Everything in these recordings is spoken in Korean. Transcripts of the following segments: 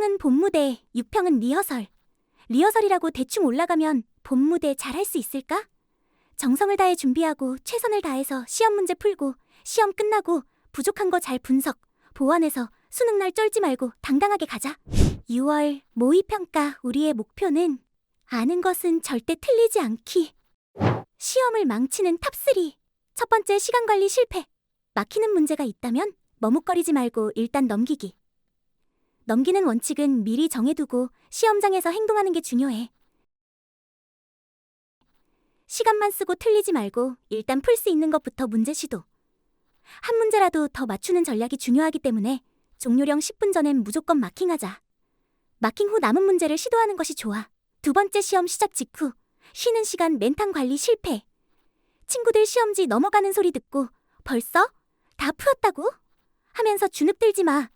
수능은 본무대, 유평은 리허설. 리허설이라고 대충 올라가면 본무대 잘할 수 있을까? 정성을 다해 준비하고 최선을 다해서 시험 문제 풀고 시험 끝나고 부족한 거 잘 분석, 보완해서 수능날 쫄지 말고 당당하게 가자. 6월 모의 평가 우리의 목표는 아는 것은 절대 틀리지 않기. 시험을 망치는 탑3. 첫 번째 시간 관리 실패. 막히는 문제가 있다면 머뭇거리지 말고 일단 넘기기. 넘기는 원칙은 미리 정해두고 시험장에서 행동하는 게 중요해. 시간만 쓰고 틀리지 말고 일단 풀 수 있는 것부터 문제 시도. 한 문제라도 더 맞추는 전략이 중요하기 때문에 종료령 10분 전엔 무조건 마킹하자. 마킹 후 남은 문제를 시도하는 것이 좋아. 두 번째 시험 시작 직후 쉬는 시간 멘탈 관리 실패. 친구들 시험지 넘어가는 소리 듣고 벌써 다 풀었다고? 하면서 주눅 들지 마.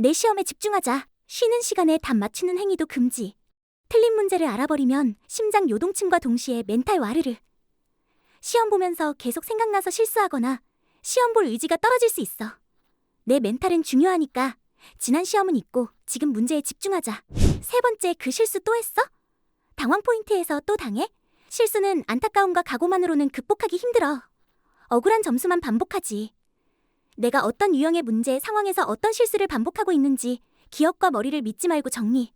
내 시험에 집중하자. 쉬는 시간에 답 맞추는 행위도 금지. 틀린 문제를 알아버리면 심장 요동침과 동시에 멘탈 와르르. 시험 보면서 계속 생각나서 실수하거나 시험 볼 의지가 떨어질 수 있어. 내 멘탈은 중요하니까 지난 시험은 잊고 지금 문제에 집중하자. 세 번째 그 실수 또 했어? 당황 포인트에서 또 당해? 실수는 안타까움과 각오만으로는 극복하기 힘들어. 억울한 점수만 반복하지. 내가 어떤 유형의 문제, 상황에서 어떤 실수를 반복하고 있는지 기억과 머리를 믿지 말고 정리.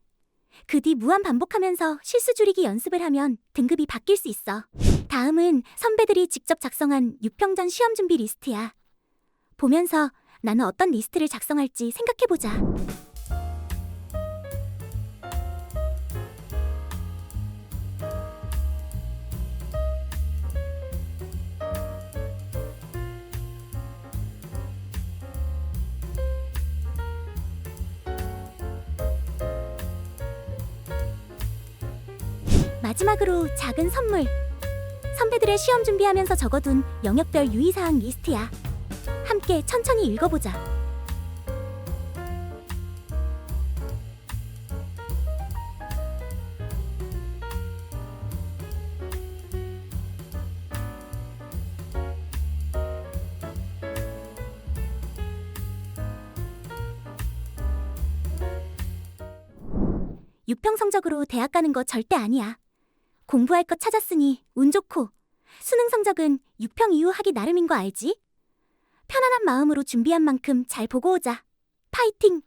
그 뒤 무한 반복하면서 실수 줄이기 연습을 하면 등급이 바뀔 수 있어. 다음은 선배들이 직접 작성한 6평전 시험 준비 리스트야. 보면서 나는 어떤 리스트를 작성할지 생각해보자. 마지막으로 작은 선물. 선배들의 시험 준비하면서 적어둔 영역별 유의사항 리스트야. 함께 천천히 읽어보자. 유평 성적으로 대학 가는 거 절대 아니야. 공부할 것 찾았으니 운 좋고 수능 성적은 6평 이후 하기 나름인 거 알지? 편안한 마음으로 준비한 만큼 잘 보고 오자. 파이팅!